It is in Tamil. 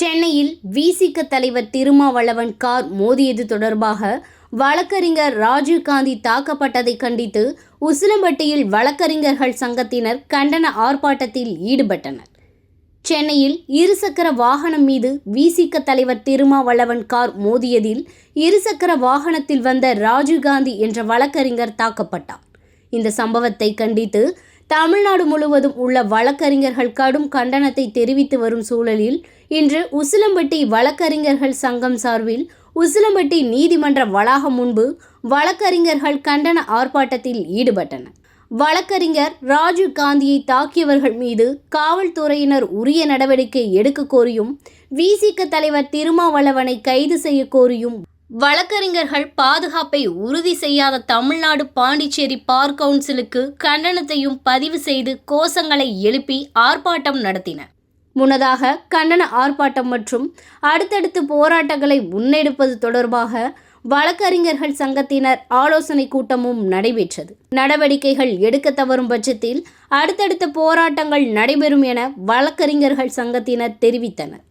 சென்னையில் விசிக தலைவர் திருமாவளவன் கார் மோதியது தொடர்பாக வழக்கறிஞர் ராஜீவ்காந்தி தாக்கப்பட்டதை கண்டித்து உசிலம்பட்டியில் வழக்கறிஞர்கள் சங்கத்தினர் கண்டன ஆர்ப்பாட்டத்தில் ஈடுபட்டனர். சென்னையில் இருசக்கர வாகனம் மீது விசிக தலைவர் திருமாவளவன் கார் மோதியதில் இருசக்கர வாகனத்தில் வந்த ராஜீவ்காந்தி என்ற வழக்கறிஞர் தாக்கப்பட்டார். இந்த சம்பவத்தை கண்டித்து தமிழ்நாடு முழுவதும் உள்ள வழக்கறிஞர்கள் கடும் கண்டனத்தை தெரிவித்து வரும் சூழலில் இன்று உசிலம்பட்டி வழக்கறிஞர்கள் சங்கம் சார்பில் உசிலம்பட்டி நீதிமன்ற வளாகம் முன்பு வழக்கறிஞர்கள் கண்டன ஆர்ப்பாட்டத்தில் ஈடுபட்டனர். வழக்கறிஞர் ராஜீவ் காந்தியை தாக்கியவர்கள் மீது காவல்துறையினர் உரிய நடவடிக்கை எடுக்க கோரியும் விசிக தலைவர் திருமாவளவனை கைது செய்ய கோரியும் வழக்கறிஞர்கள் பாதுகாப்பை உறுதி செய்யாத தமிழ்நாடு பாண்டிச்சேரி பார் கவுன்சிலுக்கு கண்டனத்தையும் பதிவு செய்து கோஷங்களை எழுப்பி ஆர்ப்பாட்டம் நடத்தினர். முன்னதாக கண்டன ஆர்ப்பாட்டம் மற்றும் அடுத்தடுத்து போராட்டங்களை முன்னெடுப்பது தொடர்பாக வழக்கறிஞர்கள் சங்கத்தினர் ஆலோசனை கூட்டமும் நடைபெற்றது. நடவடிக்கைகள் எடுக்க தவறும் பட்சத்தில் அடுத்தடுத்த போராட்டங்கள் நடைபெறும் என வழக்கறிஞர்கள் சங்கத்தினர் தெரிவித்தனர்.